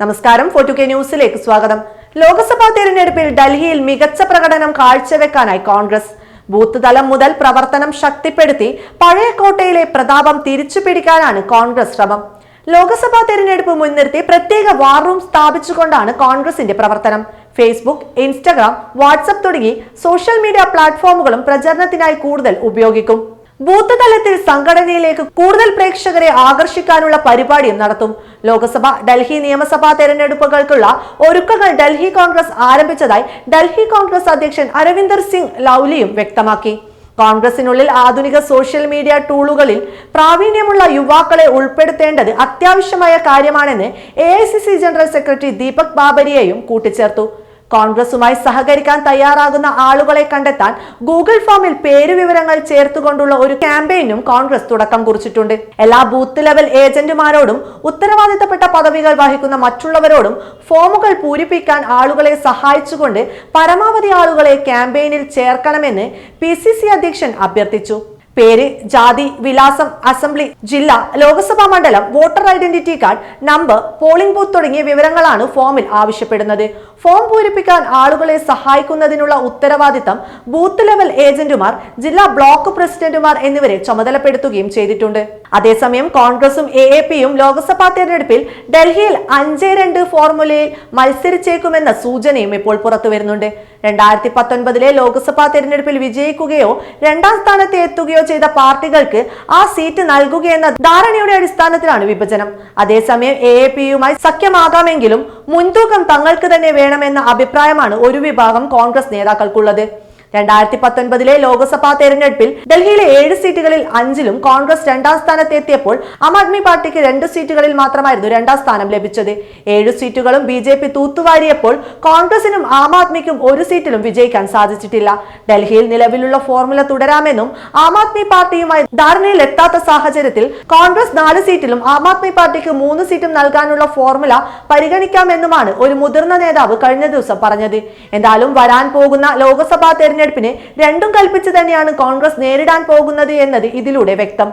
നമസ്കാരം. ഫോർട്ടു കെ ന്യൂസിലേക്ക് സ്വാഗതം. ലോക്സഭാ തെരഞ്ഞെടുപ്പിൽ ഡൽഹിയിൽ മികച്ച പ്രകടനം കാഴ്ചവെക്കാനായി കോൺഗ്രസ്. ബൂത്ത് തലം മുതൽ പ്രവർത്തനം ശക്തിപ്പെടുത്തി പഴയ കോട്ടയിലെ പ്രതാപം തിരിച്ചു പിടിക്കാനാണ് കോൺഗ്രസ് ശ്രമം. ലോക്സഭാ തെരഞ്ഞെടുപ്പ് മുൻനിർത്തി പ്രത്യേക വാർ റൂം സ്ഥാപിച്ചുകൊണ്ടാണ് കോൺഗ്രസിന്റെ പ്രവർത്തനം. ഫേസ്ബുക്ക് ഇൻസ്റ്റഗ്രാം വാട്സപ്പ് തുടങ്ങി സോഷ്യൽ മീഡിയ പ്ലാറ്റ്ഫോമുകളും പ്രചരണത്തിനായി കൂടുതൽ ഉപയോഗിക്കും. ബൂത്ത് തലത്തിൽ സംഘടനയിലേക്ക് കൂടുതൽ പ്രേക്ഷകരെ ആകർഷിക്കാനുള്ള പരിപാടിയും നടത്തും. ലോക്സഭ ഡൽഹി നിയമസഭാ തെരഞ്ഞെടുപ്പുകൾക്കുള്ള ഒരുക്കങ്ങൾ ഡൽഹി കോൺഗ്രസ് ആരംഭിച്ചതായി ഡൽഹി കോൺഗ്രസ് അധ്യക്ഷൻ അരവിന്ദർ സിംഗ് ലൗലിയും വ്യക്തമാക്കി. കോൺഗ്രസിനുള്ളിൽ ആധുനിക സോഷ്യൽ മീഡിയ ടൂളുകളിൽ പ്രാവീണ്യമുള്ള യുവാക്കളെ ഉൾപ്പെടുത്തേണ്ടത് അത്യാവശ്യമായ കാര്യമാണെന്ന് എ ജനറൽ സെക്രട്ടറി ദീപക് ബാബരിയെയും കൂട്ടിച്ചേർത്തു. കോൺഗ്രസുമായി സഹകരിക്കാൻ തയ്യാറാകുന്ന ആളുകളെ കണ്ടെത്താൻ ഗൂഗിൾ ഫോമിൽ പേരുവിവരങ്ങൾ ചേർത്തുകൊണ്ടുള്ള ഒരു ക്യാമ്പയിനും കോൺഗ്രസ് തുടക്കം കുറിച്ചിട്ടുണ്ട്. എല്ലാ ബൂത്ത് ലെവൽ ഏജന്റുമാരോടും ഉത്തരവാദിത്തപ്പെട്ട പദവികൾ വഹിക്കുന്ന മറ്റുള്ളവരോടും ഫോമുകൾ പൂരിപ്പിക്കാൻ ആളുകളെ സഹായിച്ചുകൊണ്ട് പരമാവധി ആളുകളെ ക്യാമ്പയിനിൽ ചേർക്കണമെന്ന് പി അധ്യക്ഷൻ അഭ്യർത്ഥിച്ചു. പേര് ജാതി വിലാസം അസംബ്ലി ജില്ല ലോക്സഭാ മണ്ഡലം voter identity card number polling booth തുടങ്ങിയ വിവരങ്ങളാണ് ഫോമിൽ ആവശ്യപ്പെടുന്നത്. ഫോം പൂരിപ്പിക്കാൻ ആളുകളെ സഹായിക്കുന്നതിനുള്ള ഉത്തരവാദിത്തം ബൂത്ത് ലെവൽ ഏജന്റുമാർ ജില്ലാ ബ്ലോക്ക് പ്രസിഡന്റുമാർ എന്നിവരെ ചുമതലപ്പെടുത്തുകയും ചെയ്തിട്ടുണ്ട്. അതേസമയം കോൺഗ്രസും എ എ പിയും ലോക്സഭാ തെരഞ്ഞെടുപ്പിൽ ഡൽഹിയിൽ അഞ്ച് രണ്ട് ഫോർമുലയിൽ മത്സരിച്ചേക്കുമെന്ന സൂചനയും ഇപ്പോൾ പുറത്തു വരുന്നുണ്ട്. രണ്ടായിരത്തി പത്തൊൻപതിലെ ലോക്സഭാ തെരഞ്ഞെടുപ്പിൽ വിജയിക്കുകയോ രണ്ടാം സ്ഥാനത്ത് എത്തുകയോ ചെയ്ത പാർട്ടികൾക്ക് ആ സീറ്റ് നൽകുകയെന്ന ധാരണയുടെ അടിസ്ഥാനത്തിലാണ് വിഭജനം. അതേസമയം എ എ പിയുമായി സഖ്യമാകാമെങ്കിലും മുൻതൂക്കം തങ്ങൾക്ക് തന്നെ വേണമെന്ന അഭിപ്രായമാണ് ഒരു വിഭാഗം കോൺഗ്രസ് നേതാക്കൾക്കുള്ളത്. രണ്ടായിരത്തി പത്തൊൻപതിലെ ലോക്സഭാ തെരഞ്ഞെടുപ്പിൽ ഡൽഹിയിലെ ഏഴ് സീറ്റുകളിൽ അഞ്ചിലും കോൺഗ്രസ് രണ്ടാം സ്ഥാനത്ത് എത്തിയപ്പോൾ ആം ആദ്മി പാർട്ടിക്ക് രണ്ട് സീറ്റുകളിൽ മാത്രമായിരുന്നു രണ്ടാം സ്ഥാനം ലഭിച്ചത്. ഏഴ് സീറ്റുകളും ബി ജെ പി തൂത്തുവാരിയപ്പോൾ കോൺഗ്രസിനും ആം ആദ്മിക്കും ഒരു സീറ്റിലും വിജയിക്കാൻ സാധിച്ചിട്ടില്ല. ഡൽഹിയിൽ നിലവിലുള്ള ഫോർമുല തുടരാമെന്നും ആം ആദ്മി പാർട്ടിയുമായി ധാരണയിലെത്താത്ത സാഹചര്യത്തിൽ കോൺഗ്രസ് നാല് സീറ്റിലും ആം ആദ്മി പാർട്ടിക്ക് മൂന്ന് സീറ്റും നൽകാനുള്ള ഫോർമുല പരിഗണിക്കാമെന്നുമാണ് ഒരു മുതിർന്ന നേതാവ് കഴിഞ്ഞ ദിവസം പറഞ്ഞത്. എന്തായാലും വരാൻ പോകുന്ന ലോക്സഭാ തെരഞ്ഞെടുപ്പിന് രണ്ടും കൽപ്പിച്ച് തന്നെയാണ് കോൺഗ്രസ് നേരിടാൻ പോകുന്നത് എന്നത് ഇതിലൂടെ വ്യക്തം.